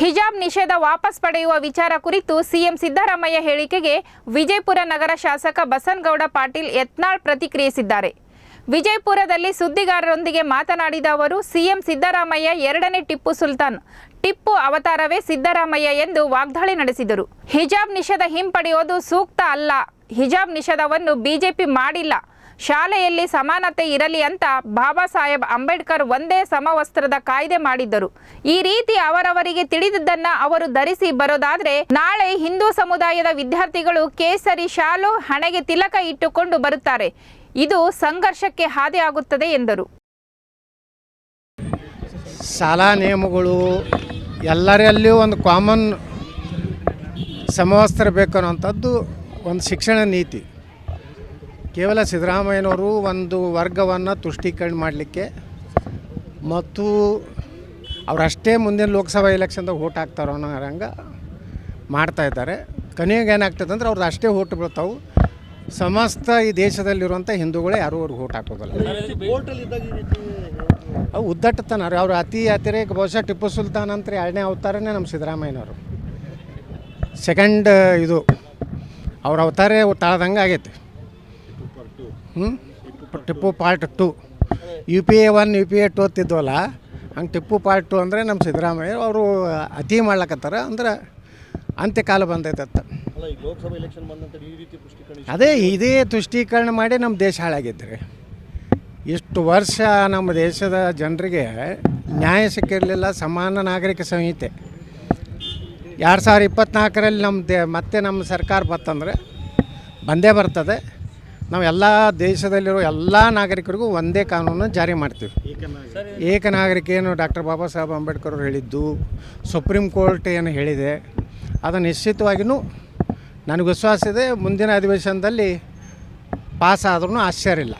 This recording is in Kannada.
ಹಿಜಾಬ್ ನಿಷೇಧ ವಾಪಸ್ ಪಡೆಯುವ ವಿಚಾರ ಕುರಿತು ಸಿಎಂ ಸಿದ್ದರಾಮಯ್ಯ ಹೇಳಿಕೆಗೆ ವಿಜಯಪುರ ನಗರ ಶಾಸಕ ಬಸನ್ಗೌಡ ಪಾಟೀಲ್ ಯತ್ನಾಳ್ ಪ್ರತಿಕ್ರಿಯಿಸಿದ್ದಾರೆ. ವಿಜಯಪುರದಲ್ಲಿ ಸುದ್ದಿಗಾರರೊಂದಿಗೆ ಮಾತನಾಡಿದ ಅವರು, ಸಿಎಂ ಸಿದ್ದರಾಮಯ್ಯ ಎರಡನೇ ಟಿಪ್ಪು ಸುಲ್ತಾನ್. ಟಿಪ್ಪು ಅವತಾರವೇ ಸಿದ್ದರಾಮಯ್ಯ ಎಂದು ವಾಗ್ದಾಳಿ ನಡೆಸಿದರು. ಹಿಜಾಬ್ ನಿಷೇಧ ಹಿಂಪಡೆಯೋದು ಸೂಕ್ತ ಅಲ್ಲ. ಹಿಜಾಬ್ ನಿಷೇಧವನ್ನು ಬಿಜೆಪಿ ಮಾಡಿಲ್ಲ. ಶಾಲೆಯಲ್ಲಿ ಸಮಾನತೆ ಇರಲಿ ಅಂತ ಬಾಬಾ ಸಾಹೇಬ್ ಅಂಬೇಡ್ಕರ್ ಒಂದೇ ಸಮವಸ್ತ್ರದ ಕಾಯ್ದೆ ಮಾಡಿದ್ದರು. ಈ ರೀತಿ ಅವರವರಿಗೆ ತಿಳಿದಿದ್ದನ್ನ ಅವರು ಧರಿಸಿ ಬರೋದಾದ್ರೆ ನಾಳೆ ಹಿಂದೂ ಸಮುದಾಯದ ವಿದ್ಯಾರ್ಥಿಗಳು ಕೇಸರಿ ಶಾಲು ಹಣೆಗೆ ತಿಲಕ ಇಟ್ಟುಕೊಂಡು ಬರುತ್ತಾರೆ. ಇದು ಸಂಘರ್ಷಕ್ಕೆ ಹಾದಿಯಾಗುತ್ತದೆ ಎಂದರು. ಶಾಲಾ ನಿಯಮಗಳು ಎಲ್ಲರಲ್ಲಿಯೂ ಒಂದು ಕಾಮನ್ ಸಮವಸ್ತ್ರ ಬೇಕು ಅನ್ನೋಂಥದ್ದು ಒಂದು ಶಿಕ್ಷಣ ನೀತಿ. ಕೇವಲ ಸಿದ್ದರಾಮಯ್ಯನವರು ಒಂದು ವರ್ಗವನ್ನು ತುಷ್ಟೀಕರಣ ಮಾಡಲಿಕ್ಕೆ ಮತ್ತು ಅವರಷ್ಟೇ ಮುಂದಿನ ಲೋಕಸಭಾ ಎಲೆಕ್ಷನ್ದಾಗ ಓಟ್ ಹಾಕ್ತಾರೋ ಅನ್ನೋ ಹಂಗೆ ಮಾಡ್ತಾ ಇದ್ದಾರೆ. ಕೊನೆಗೆ ಏನಾಗ್ತದೆ ಅಂದ್ರೆ ಅವ್ರದ್ದು ಅಷ್ಟೇ ಓಟ್ ಬೀಳ್ತಾವೆ. ಸಮಸ್ತ ಈ ದೇಶದಲ್ಲಿರುವಂಥ ಹಿಂದೂಗಳೇ ಯಾರೂ ಅವ್ರಿಗೆ ಓಟ್ ಹಾಕೋದಿಲ್ಲ. ಅವು ಉದ್ದಟ್ಟತನ ರೀ. ಅವ್ರು ಅತಿ ಅತಿರೇಕ ಬಹುಶಃ ಟಿಪ್ಪು ಸುಲ್ತಾನ್ ಅಂತ ಎರಡನೇ ಅವತಾರನೇ ನಮ್ಮ ಸಿದ್ದರಾಮಯ್ಯನವರು. ಸೆಕೆಂಡ್ ಇದು, ಅವ್ರ ಅವತಾರೇ ತಾಳ್ದಂಗೆ ಆಗೈತಿ. Tipu part two. U P A one U P A two ಅಂತಿದ್ವಲ್ಲ ಹಂಗೆ ಟಿಪ್ಪು ಪಾರ್ಟ್ ಟು ಅಂದರೆ ನಮ್ಮ ಸಿದ್ದರಾಮಯ್ಯ ಅವರು ಅತಿ ಮಾಡ್ಲಕತ್ತಾರ ಅಂದ್ರೆ ಅಂತ್ಯಕಾಲ ಬಂದಂತ ಈ ರೀತಿ ಪುಷ್ಟೀಕರಣ ಅದೇ ಇದೇ ತುಷ್ಟೀಕರಣ ಮಾಡಿ ನಮ್ಮ ದೇಶ ಹಾಳಾಗೈತೆ ರೀ. ಇಷ್ಟು ವರ್ಷ ನಮ್ಮ ದೇಶದ ಜನರಿಗೆ ನ್ಯಾಯ ಸಿಕ್ಕಿರಲಿಲ್ಲ ಸಮಾನ ನಾಗರಿಕ ಸಂಹಿತೆ. ಎರಡು ಸಾವಿರ ಇಪ್ಪತ್ತ್ನಾಲ್ಕರಲ್ಲಿ ನಮ್ಮ ದೇ ಮತ್ತೆ ನಮ್ಮ ಸರ್ಕಾರ ಬತ್ತಂದರೆ ಬಂದೇ ಬರ್ತದೆ. ನಾವು ಎಲ್ಲ ದೇಶದಲ್ಲಿರೋ ಎಲ್ಲ ನಾಗರಿಕರಿಗೂ ಒಂದೇ ಕಾನೂನು ಜಾರಿ ಮಾಡ್ತೀವಿ. ಏಕ ನಾಗರಿಕ ಏನು ಡಾಕ್ಟರ್ ಬಾಬಾ ಸಾಹೇಬ್ ಅಂಬೇಡ್ಕರ್ ಅವರು ಹೇಳಿದ್ದು, ಸುಪ್ರೀಂ ಕೋರ್ಟ್ ಏನು ಹೇಳಿದೆ, ಅದು ನಿಶ್ಚಿತವಾಗಿಯೂ ನನಗೆ ವಿಶ್ವಾಸ ಇದೆ, ಮುಂದಿನ ಅಧಿವೇಶನದಲ್ಲಿ ಪಾಸ್ ಆದ್ರೂ ಆಶ್ಚರ್ಯ ಇಲ್ಲ.